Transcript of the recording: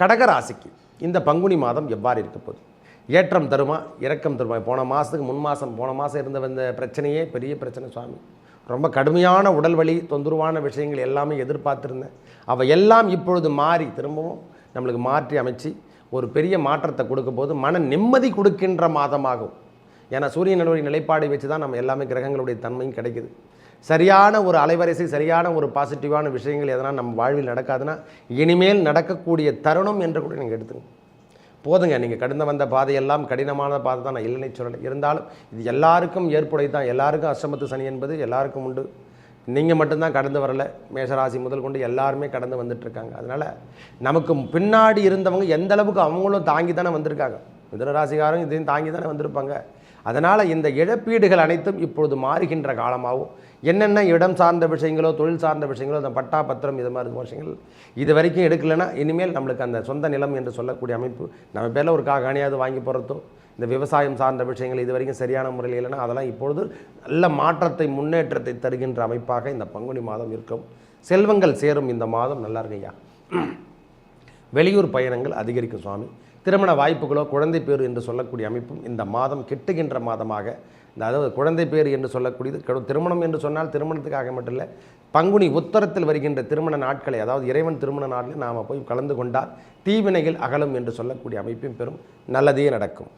கடகராசிக்கு இந்த பங்குனி மாதம் எவ்வாறு இருக்க போகுது? ஏற்றம் தருமா இறக்கம் தருமா? போன மாதத்துக்கு முன் மாதம் போன மாதம் இருந்த வந்த பிரச்சனையே பெரிய பிரச்சனை சுவாமி. ரொம்ப கடுமையான உடல் வலி தொந்தரவான விஷயங்கள் எல்லாமே எதிர்பார்த்துருந்தேன். அவை எல்லாம் இப்பொழுது மாறி திரும்பவும் நம்மளுக்கு மாற்றி அமைச்சு ஒரு பெரிய மாற்றத்தை கொடுக்க போது மன நிம்மதி கொடுக்கின்ற மாதமாகும். ஏன்னா சூரியனுடைய நிலைப்பாடு வச்சு தான் நம்ம எல்லாமே கிரகங்களுடைய தன்மையும் கிடைக்குது. சரியான ஒரு அலைவரிசை சரியான ஒரு பாசிட்டிவான விஷயங்கள் எதனால் நம்ம வாழ்வில் நடக்காதுன்னா இனிமேல் நடக்கக்கூடிய தருணம் என்று கூட நீங்கள் எடுத்துங்க போதுங்க நீங்கள் கடந்து வந்த பாதையெல்லாம் கடினமான பாதை தான் நான் இல்லைன்னு சொல்லலை. இருந்தாலும் இது எல்லாருக்கும் ஏற்புடை தான். எல்லாருக்கும் அஷ்டமத்து சனி என்பது எல்லாருக்கும் உண்டு. நீங்கள் மட்டும்தான் கடந்து வரலை. மேஷராசி முதல் கொண்டு எல்லாருமே கடந்து வந்துட்டுருக்காங்க. அதனால் நமக்கு பின்னாடி இருந்தவங்க எந்த அளவுக்கு அவங்களும் தாங்கி தானே வந்திருக்காங்க. மிதனராசிகாரும் இதையும் தாங்கி தானே வந்திருப்பாங்க. அதனால் இந்த இழப்பீடுகள் அனைத்தும் இப்பொழுது மாறுகின்ற காலமாகவும் என்னென்ன இடம் சார்ந்த விஷயங்களோ தொழில் சார்ந்த விஷயங்களோ அந்த பட்டா பத்திரம் இது மாதிரி விஷயங்கள் இது வரைக்கும் எடுக்கலைன்னா இனிமேல் நம்மளுக்கு அந்த சொந்த நிலம் என்று சொல்லக்கூடிய அமைப்பு நம்ம பேரில் ஒரு காகாணியாவது வாங்கி போகிறதோ இந்த விவசாயம் சார்ந்த விஷயங்கள் இது வரைக்கும் சரியான முறையில் இல்லைன்னா அதெல்லாம் இப்பொழுது நல்ல மாற்றத்தை முன்னேற்றத்தை தருகின்ற அமைப்பாக இந்த பங்குனி மாதம் இருக்கும். செல்வங்கள் சேரும் இந்த மாதம். நல்லா இருக்குய்யா வெளியூர் பயணங்கள் அதிகரிக்கும் சுவாமி. திருமண வாய்ப்புகளோ குழந்தை பேர் என்று சொல்லக்கூடிய அமைப்பும் இந்த மாதம் கிட்டுகின்ற மாதமாக இந்த அதாவது குழந்தை பேர் என்று சொல்லக்கூடியது திருமணம் என்று சொன்னால் திருமணத்துக்காக மட்டும் இல்லை பங்குனி உத்தரத்தில் வருகின்ற திருமண நாட்களை அதாவது இறைவன் திருமண நாளில் நாம் போய் கலந்து கொண்டால் தீவினைகள் அகலும் என்று சொல்லக்கூடிய அமைப்பும் பெறும் நல்லதே நடக்கும்.